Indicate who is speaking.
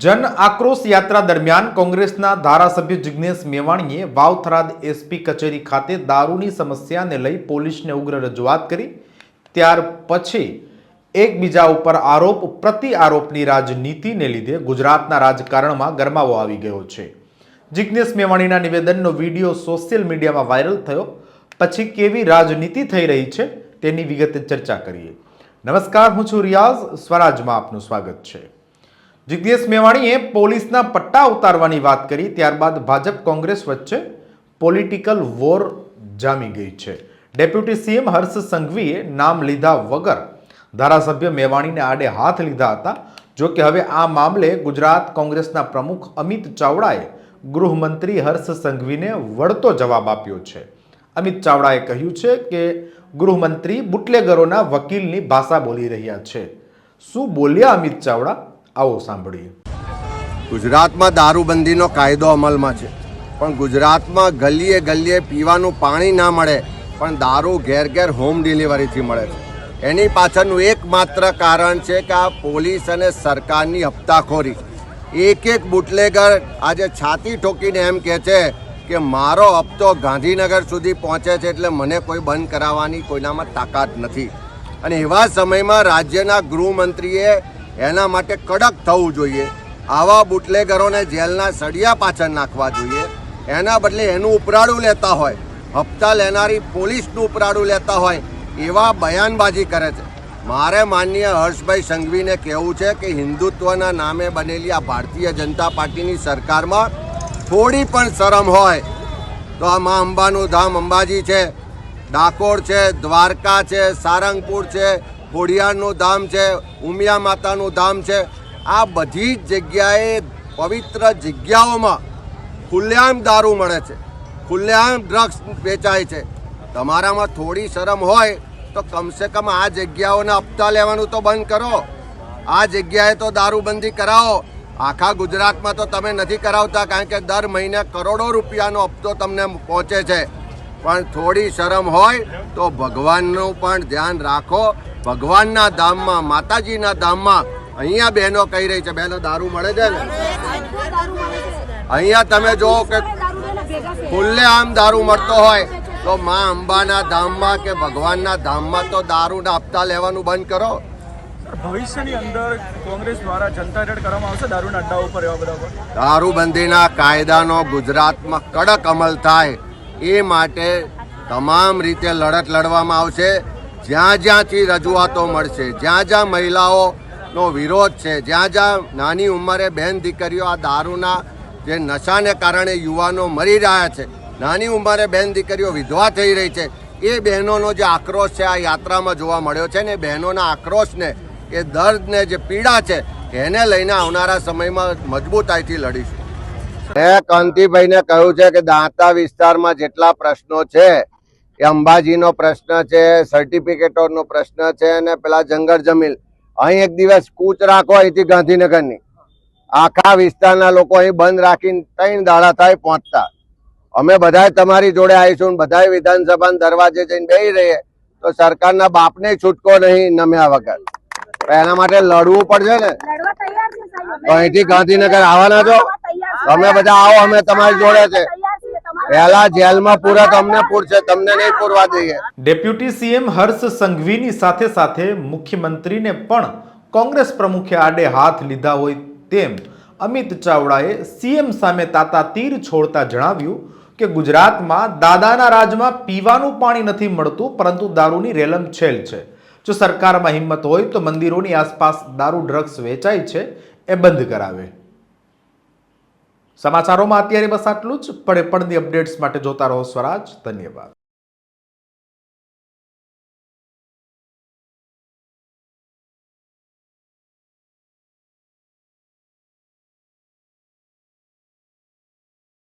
Speaker 1: જન આક્રોશ યાત્રા દરમિયાન કોંગ્રેસના ધારાસભ્ય જિગ્નેશ મેવાણીએ વાવથરાદ એસપી કચેરી ખાતે દારૂની સમસ્યાને લઈ પોલીસને ઉગ્ર રજૂઆત કરી. ત્યાર પછી એકબીજા ઉપર આરોપ, પ્રતિ આરોપની રાજનીતિને લીધે ગુજરાતના રાજકારણમાં ગરમાવો આવી ગયો છે. જિગ્નેશ મેવાણીના નિવેદનનો વીડિયો સોશિયલ મીડિયામાં વાયરલ થયો. પછી કેવી રાજનીતિ થઈ રહી છે તેની વિગતે ચર્ચા કરીએ. નમસ્કાર, હું છું રિયાઝ. સ્વરાજમાં આપનું સ્વાગત છે. જિગ્નેશ મેવાણીએ પોલીસના પટ્ટા ઉતારવાની વાત કરી, ત્યારબાદ ભાજપ કોંગ્રેસ વચ્ચે પોલિટિકલ વોર જામી ગઈ છે. ડેપ્યુટી સીએમ હર્ષ સંઘવીએ નામ લીધા વગર ધારાસભ્ય મેવાણીને આડે હાથ લીધા હતા. જો કે હવે આ મામલે ગુજરાત કોંગ્રેસના પ્રમુખ અમિત ચાવડાએ ગૃહમંત્રી હર્ષ સંઘવીને વળતો જવાબ આપ્યો છે. અમિત ચાવડાએ કહ્યું છે કે ગૃહમંત્રી બુટલેગરોના વકીલની ભાષા બોલી રહ્યા છે. શું બોલ્યા અમિત ચાવડા? આવો સાંભળીએ.
Speaker 2: ગુજરાતમાં દારૂબંધીનો કાયદો અમલમાં છે. પણ ગુજરાતમાં ગલીએ ગલીએ પીવાનું પાણી ના મળે, પણ દારૂ ઘેર ઘેર હોમ ડિલિવરીથી મળે છે. એની પાછળનું એકમાત્ર કારણ છે કે આ પોલીસ અને સરકારની હપ્તાખોરી. એક એક બુટલેગર આજે છાતી ઠોકીને એમ કહે છે કે મારો હપ્તો ગાંધીનગર સુધી પહોંચે છે એટલે મને કોઈ બંધ કરાવવાની કોઈનામાં તાકાત નથી. અને એવા સમયમાં રાજ્યના ગૃહમંત્રીએ એના માટે કડક થવું જોઈએ. આવા બુટલેગરોને જેલના સળિયા પાછળ નાખવા જોઈએ. એના બદલે એનું ઉપરાડું લેતા હોય. હપ્તા લેનારી પોલીસનું ઉપરાડું લેતા હોય એવા બયાનબાજી કરે છે. મારે માનનીય હર્ષભાઈ સંઘવીને કહેવું છે કે હિન્દુત્વના નામે બનેલી આ ભારતીય જનતા પાર્ટીની સરકારમાં થોડી પણ શરમ હોય તો આ મા અંબાનું ધામ અંબાજી છે, ડાકોર છે, દ્વારકા છે, સારંગપુર છે ખોડિયારનું ધામ છે, ઉમિયા માતાનું ધામ છે. આ બધી જ જગ્યાએ પવિત્ર જગ્યાઓમાં ખુલ્લેઆમ દારૂ મળે છે, ખુલ્લેઆમ ડ્રગ્સ વેચાય છે. તમારામાં થોડી શરમ હોય તો કમસે કમ આ જગ્યાઓના હપ્તા લેવાનું તો બંધ કરો. આ જગ્યાએ તો દારૂબંધી કરાવો. આખા ગુજરાતમાં તો તમે નથી કરાવતા, કારણ કે દર મહિને કરોડો રૂપિયાનો હપ્તો તમને પહોંચે છે. પણ થોડી શરમ હોય તો ભગવાનનું પણ ધ્યાન રાખો. ભગવાનના ધામમાં માતાજીના ધામમાં અહીંયા બહેનો કહી રહી છે? બહેનો દારૂ મળે છે ને? અહીંયા તમે જુઓ કે ખુલ્લે આમ દારૂ મળતો હોય તો મા અંબાના ધામમાં કે ભગવાનના ધામમાં તો દારૂના હપ્તા લેવાનું બંધ કરો.
Speaker 3: ભવિષ્યની અંદર કોંગ્રેસ દ્વારા જનતા રેડ કરવામાં આવશે દારૂના અડ્ડા ઉપર એવા બધા
Speaker 2: દારૂબંધીના કાયદાનો ગુજરાતમાં કડક અમલ થાય. એ માટે તમામ રીતે લડત લડવામાં આવશે. જ્યાં જ્યાંથી રજૂઆતો મળશે, જ્યાં જ્યાં મહિલાઓનો વિરોધ છે, જ્યાં જ્યાં નાની ઉંમરે બહેન દીકરીઓ આ દારૂના જે નશાને કારણે યુવાનો મરી રહ્યા છે, નાની ઉંમરે બહેન દીકરીઓ વિધવા થઈ રહી છે, એ બહેનોનો જે આક્રોશ છે, આ યાત્રામાં જોવા મળ્યો છે ને એ બહેનોના આક્રોશને, એ દર્દને જે પીડા છે, એને લઈને આવનારા સમયમાં મજબૂતાઈથી લડીશું. મેં કાંતિભાઈને કહ્યું છે કે દાંતા વિસ્તારમાં જેટલા પ્રશ્નો છે એ અંબાજીનો પ્રશ્ન છે સર્ટિફિકેટોનો પ્રશ્ન છે અને પેલા જંગલ જમીન અહીં એક દિવસ કૂચ રાખો અહીંથી ગાંધીનગરની. આખા વિસ્તારના લોકો અહીં બંધ રાખીને ત્રણ દાડા થાય પહોંચતા. અમે બધા તમારી જોડે આવીશું બધા બધાય વિધાનસભાના દરવાજે જઈને બેસી રહીએ. તો સરકારના બાપને છૂટકો નહીં નમ્યા વગર. એના માટે લડવું પડશે ને? તો અહીંથી ગાંધીનગર આવવાના છો? તમે બધા આવો અમે તમારી જોડે છે.
Speaker 4: તૈયાર છીએ તમારે
Speaker 2: પહેલા જેલમાં પૂરા તમને પૂરશે તમને નહીં પૂરવા દઈએ.
Speaker 1: ડેપ્યુટી સીએમ હર્ષ સંઘવીની સાથે સાથે મુખ્યમંત્રીને પણ કોંગ્રેસ પ્રમુખે આડે હાથ લીધા હોય તેમ અમિત ચાવડાએ સીએમ સામે તાતા તીર છોડતા જણાવ્યું કે ગુજરાતમાં દાદાના રાજમાં પીવાનું પાણી નથી મળતું પરંતુ દારૂની રેલમ છેલ છે. જો સરકારમાં હિંમત હોય તો મંદિરોની આસપાસ દારૂ ડ્રગ્સ વેચાય છે એ બંધ કરાવે. સમાચારોમાં અત્યારે બસ આટલું જ. પડે પડની અપડેટ્સ માટે જોતા રહો સ્વરાજ. ધન્યવાદ.